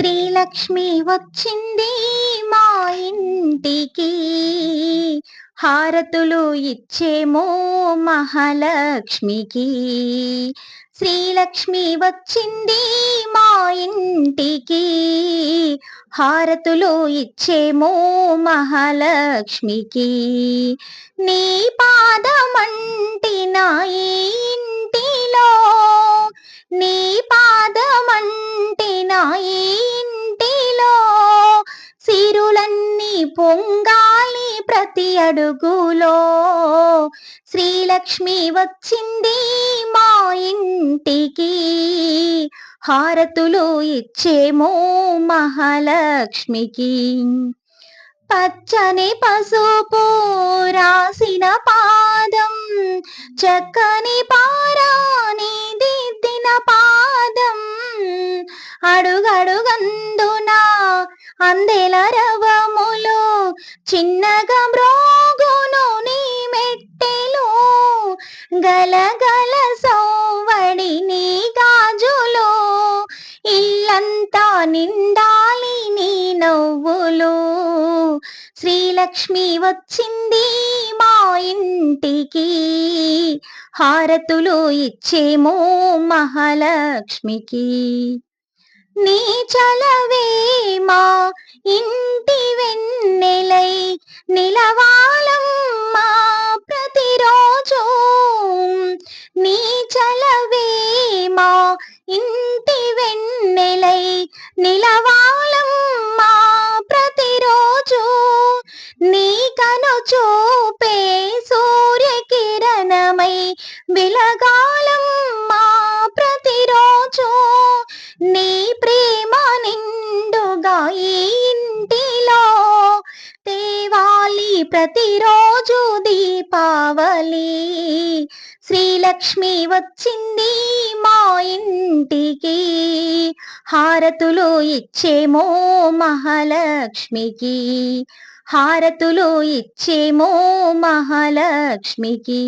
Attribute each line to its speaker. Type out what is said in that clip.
Speaker 1: శ్రీలక్ష్మి వచ్చింది మా ఇంటికి. హారతులు ఇచ్చేమో మహాలక్ష్మికి. శ్రీలక్ష్మి వచ్చింది మా ఇంటికి. హారతులు ఇచ్చేమో మహాలక్ష్మికి. నీ పాదం పొంగాలి ప్రతి అడుగులో. శ్రీలక్ష్మి వచ్చింది మా ఇంటికి. హారతులు ఇచ్చేమో మహాలక్ష్మికి. పచ్చని పసుపు రాసిన పాదం చక్కని పారాని దిద్దిన పాదం. అడుగడుగందు అందెల రవములు చిన్నగా మ్రోగును నీ మెట్టెలు గలగల సౌవడి నీ గాజులు ఇల్లంతా నిండాలి నీ నవ్వులు. శ్రీలక్ష్మి వచ్చింది మా ఇంటికి హారతులు ఇచ్చేమో మహాలక్ష్మికి. నీ చలవే ఇంటి వెన్నెలై నిలవాలమ్మా ప్రతిరోజు. నీ చలవేమా ఇంటి వెన్నెలై నిలవాలమ్మా ప్రతిరోజు. నీ కను చూపే సూర్యకిరణమై విలగాలమ్మా ప్రతిరోజు. నీ ప్రతిరోజు దీపావళి. శ్రీలక్ష్మి వచ్చింది మా ఇంటికి. హారతులు ఇచ్చేమో మహాలక్ష్మికి. హారతులు ఇచ్చేమో మహాలక్ష్మికి.